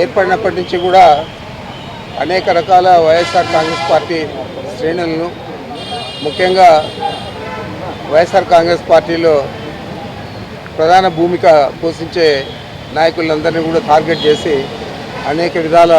ఏర్పడినప్పటి నుంచి కూడా అనేక రకాల వైఎస్ఆర్ కాంగ్రెస్ పార్టీ శ్రేణులను ముఖ్యంగా వైఎస్ఆర్ కాంగ్రెస్ పార్టీలో ప్రధాన భూమిక పోషించే నాయకులందరినీ కూడా టార్గెట్ చేసి అనేక విధాల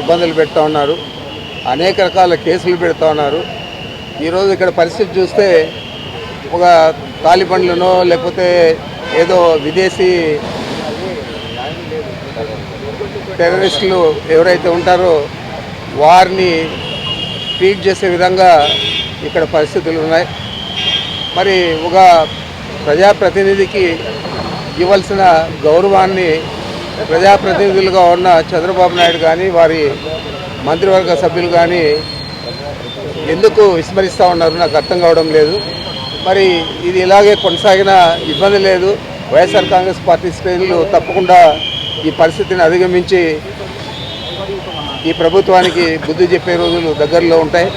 ఇబ్బందులు పెడతా ఉన్నారు. అనేక రకాల కేసులు పెడతా ఉన్నారు. ఈరోజు ఇక్కడ పరిస్థితి చూస్తే ఒక తాలిబండ్లనో లేకపోతే ఏదో విదేశీ టెర్రరిస్టులు ఎవరైతే ఉంటారో వారిని ట్రీట్ చేసే విధంగా ఇక్కడ పరిస్థితులు ఉన్నాయి. మరి ఒక ప్రజాప్రతినిధికి ఇవ్వాల్సిన గౌరవాన్ని ప్రజాప్రతినిధులుగా ఉన్న చంద్రబాబు నాయుడు కానీ వారి మంత్రివర్గ సభ్యులు కానీ ఎందుకు విస్మరిస్తూ ఉన్నారు? నాకు అర్థం కావడం లేదు. మరి ఇది ఇలాగే కొనసాగిన ఇబ్బంది లేదు. వైఎస్ఆర్ కాంగ్రెస్ పార్టీ శ్రేణులు తప్పకుండా ఈ పరిస్థితిని అధిగమించి ఈ ప్రభుత్వానికి బుద్ధి చెప్పే రోజులు దగ్గరలో ఉంటాయి.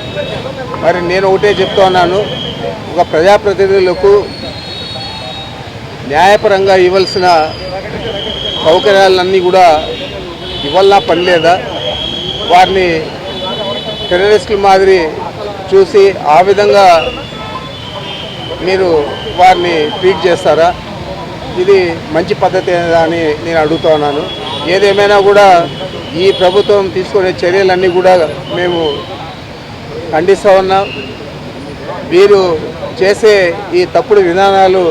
మరి నేను ఒకటే చెప్తా ఉన్నాను. ఒక ప్రజాప్రతినిధులకు న్యాయపరంగా ఇవ్వాల్సిన సౌకర్యాలన్నీ కూడా ఇవ్వాలన్నా పని లేదా వారిని టెర్రరిస్టుల మాదిరి చూసి ఆ విధంగా మీరు వారిని ట్రీట్ చేస్తారా? ఇది మంచి పద్ధతి అని నేను అడుగుతా ఉన్నాను. ఏదేమైనా కూడా ఈ ప్రభుత్వం తీసుకునే చర్యలన్నీ కూడా మేము ఖండిస్తూ ఉన్నాం. వీరు చేసే ఈ తప్పుడు విధానాలు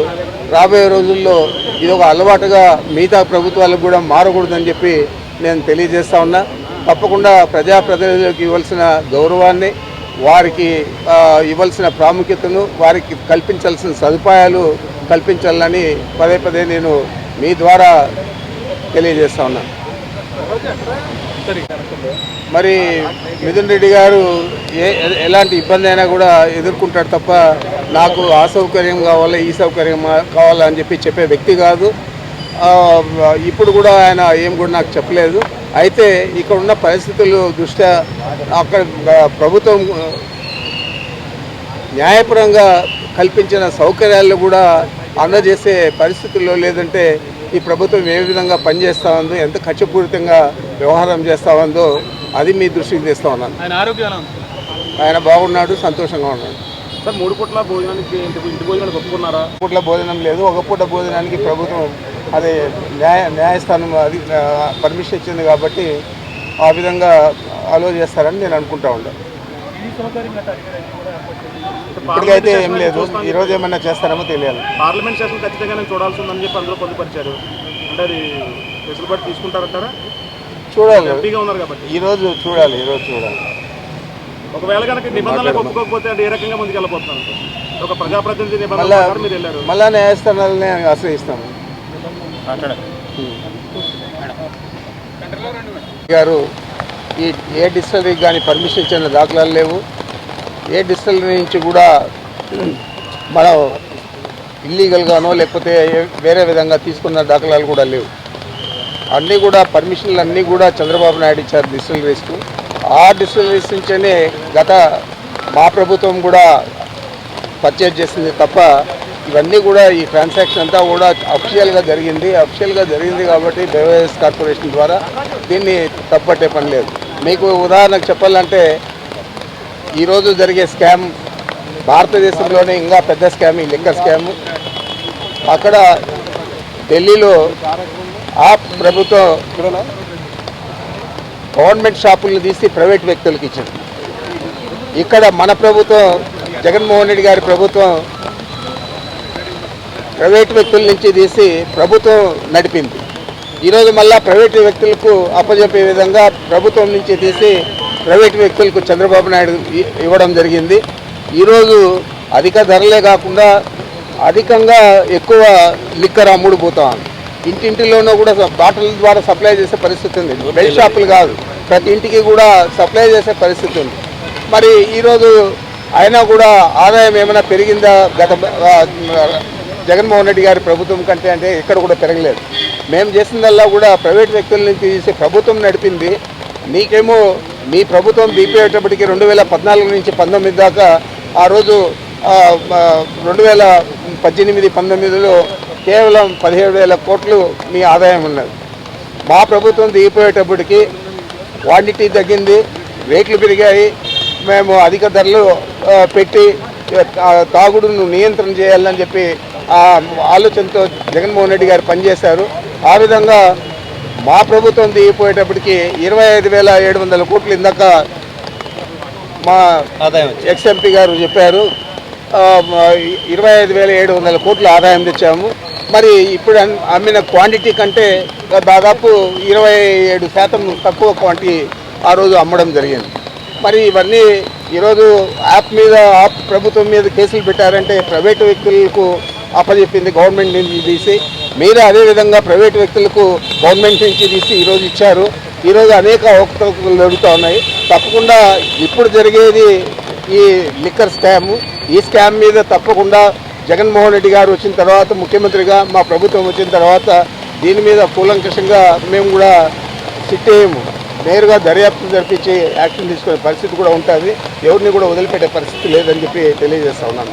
రాబోయే రోజుల్లో ఇది ఒక అలవాటుగా మిగతా ప్రభుత్వాలకు కూడా మారకూడదని చెప్పి నేను తెలియజేస్తా ఉన్నా. తప్పకుండా ప్రజాప్రతినిధులకు ఇవ్వాల్సిన గౌరవాన్ని వారికి ఇవ్వాల్సిన ప్రాముఖ్యతను వారికి కల్పించాల్సిన సదుపాయాలు కల్పించాలని పదే పదే నేను మీ ద్వారా తెలియజేస్తా ఉన్నాను మరి మిథున్ రెడ్డి గారు ఏ ఎలాంటి ఇబ్బంది అయినా కూడా ఎదుర్కొంటాడు తప్ప నాకు ఆ సౌకర్యం కావాలా ఈ సౌకర్యం కావాలా అని చెప్పి చెప్పే వ్యక్తి కాదు. ఇప్పుడు కూడా ఆయన ఏం కూడా నాకు చెప్పలేదు. అయితే ఇక్కడ ఉన్న పరిస్థితులు దృష్ట్యా అక్కడ ప్రభుత్వం న్యాయపరంగా కల్పించిన సౌకర్యాలు కూడా అందజేసే పరిస్థితుల్లో లేదంటే ఈ ప్రభుత్వం ఏ విధంగా పనిచేస్తూ ఉందో ఎంత ఖర్చుపూరితంగా వ్యవహారం చేస్తూ ఉందో అది మీ దృష్టికి తెస్తా ఉన్నాను. ఆయన బాగున్నాడు సంతోషంగా ఉన్నాడు. సార్ మూడు పూట్ల భోజనానికి ఇంటి ఇంటి భోజనానికి ఒప్పుకున్నారా? పూట్ల భోజనం లేదు. ఒక పూట భోజనానికి ప్రభుత్వం అది న్యాయ న్యాయస్థానం అది పర్మిషన్ ఇచ్చింది కాబట్టి ఆ విధంగా అలో చేస్తారని నేను అనుకుంటా ఉన్నాను ఇప్పటికైతే ఏం లేదు. ఈరోజు ఏమన్నా చేస్తారేమో తెలియాలి. పార్లమెంట్ సెషన్ ఖచ్చితంగా నేను చూడాల్సి ఉందని చెప్పి అందులో పొందుపరిచారు. అంటే అది వెసులుబాటు తీసుకుంటారంటారా? చూడాలి. ఉన్నారు కాబట్టి. ఈరోజు చూడాలి ఈరోజు చూడాలి. ఒకవేళ కనుక నిబంధనలకు ఒప్పుకోకపోతే అది ఏ రకంగా ముందుకు వెళ్ళిపోతున్నారు ఒక ప్రజాప్రతినిధి నిబంధనల మీరు వెళ్ళారు మళ్ళా న్యాయస్థానాలని ఆశ్రయిస్తాము. గారు ఈ ఏ డిస్టిలరీకి కానీ పర్మిషన్ ఇచ్చిన దాఖలాలు లేవు. ఏ డిస్టిలరీ నుంచి కూడా మనం ఇల్లీగల్గానో లేకపోతే వేరే విధంగా తీసుకున్న దాఖలాలు కూడా లేవు. అన్నీ కూడా పర్మిషన్లు అన్నీ కూడా చంద్రబాబు నాయుడు ఇచ్చారు డిస్టిలరీస్కు. ఆ డిస్టిలరీస్ నుంచేనే గత మా ప్రభుత్వం కూడా పర్చేజ్ చేసింది తప్ప ఇవన్నీ కూడా ఈ ట్రాన్సాక్షన్ అంతా కూడా అఫిషియల్గా జరిగింది. అఫిషియల్గా జరిగింది కాబట్టి బెవరేజెస్ కార్పొరేషన్ ద్వారా దీన్ని తప్పట్టే పని లేదు. మీకు ఉదాహరణకు చెప్పాలంటే ఈరోజు జరిగే స్కామ్ భారతదేశంలోనే ఇంకా పెద్ద స్కామ్ ఈ లింగర్ స్కామ్ అక్కడ ఢిల్లీలో ఆ ప్రభుత్వం గవర్నమెంట్ షాపులను తీసి ప్రైవేట్ వ్యక్తులకు ఇచ్చింది ఇక్కడ మన ప్రభుత్వం జగన్మోహన్ రెడ్డి గారి ప్రభుత్వం ప్రైవేట్ వ్యక్తుల నుంచి తీసి ప్రభుత్వం నడిపింది. ఈరోజు మళ్ళా ప్రైవేటు వ్యక్తులకు అప్పజెప్పే విధంగా ప్రభుత్వం నుంచి తీసి ప్రైవేటు వ్యక్తులకు చంద్రబాబు నాయుడు ఇవ్వడం జరిగింది. ఈరోజు అధిక ధరలే కాకుండా అధికంగా ఎక్కువ లిక్కర్ అమ్ముడుపోతా ఉంది. ఇంటింటిలోనూ కూడా బాటిల్ ద్వారా సప్లై చేసే పరిస్థితి ఉంది. బెల్ట్ షాపులు కాదు. ప్రతి ఇంటికి కూడా సప్లై చేసే పరిస్థితి ఉంది. మరి ఈరోజు అయినా కూడా ఆదాయం ఏమైనా పెరిగిందా? గత జగన్మోహన్ రెడ్డి గారి ప్రభుత్వం కంటే అంటే ఎక్కడ కూడా పెరగలేదు. మేము చేసిందల్లా కూడా ప్రైవేట్ వ్యక్తుల నుంచి చేసి ప్రభుత్వం నడిపింది. నీకేమో మీ ప్రభుత్వం దీపేటప్పటికి రెండు వేల పద్నాలుగు నుంచి పంతొమ్మిది దాకా ఆ రోజు రెండు వేల పద్దెనిమిది పంతొమ్మిదిలో కేవలం పదిహేడు వేల కోట్లు మీ ఆదాయం ఉన్నది. మా ప్రభుత్వం దిగిపోయేటప్పటికి క్వాంటిటీ తగ్గింది రేట్లు పెరిగాయి. మేము అధిక ధరలు పెట్టి తాగుడును నియంత్రణ చేయాలని చెప్పి ఆ ఆలోచనతో జగన్మోహన్ రెడ్డి గారు పనిచేశారు. ఆ విధంగా మా ప్రభుత్వం దిగిపోయేటప్పటికి ఇరవై ఐదు వేల ఏడు వందల కోట్లు ఇందాక మా ఆదాయం ఎక్స్ ఎంపీ గారు చెప్పారు. ఇరవై ఐదు వేల ఏడు వందల కోట్ల ఆదాయం తెచ్చాము. మరి ఇప్పుడు అమ్మిన క్వాంటిటీ కంటే దాదాపు ఇరవై ఏడు శాతం తక్కువ క్వాంటిటీ ఆ రోజు అమ్మడం జరిగింది. మరి ఇవన్నీ ఈరోజు యాప్ మీద యాప్ ప్రభుత్వం మీద కేసులు పెట్టారంటే ప్రైవేటు వ్యక్తులకు అప్పచెప్పింది గవర్నమెంట్ నుంచి తీసి మీరు అదేవిధంగా ప్రైవేటు వ్యక్తులకు గవర్నమెంట్ నుంచి తీసి ఈరోజు ఇచ్చారు. ఈరోజు అనేక అవకతవకలు జరుగుతూ ఉన్నాయి. తప్పకుండా ఇప్పుడు జరిగేది ఈ లిక్కర్ స్కామ్ ఈ స్కామ్ మీద తప్పకుండా జగన్మోహన్ రెడ్డి గారు వచ్చిన తర్వాత ముఖ్యమంత్రిగా మా ప్రభుత్వం వచ్చిన తర్వాత దీని మీద కూలంకషంగా మేము కూడా సిట్ అయ్యాము నేరుగా దర్యాప్తు జరిపించి యాక్షన్ తీసుకునే పరిస్థితి కూడా ఉంటుంది. ఎవరిని కూడా వదిలిపెట్టే పరిస్థితి లేదని చెప్పి తెలియజేస్తా ఉన్నాను.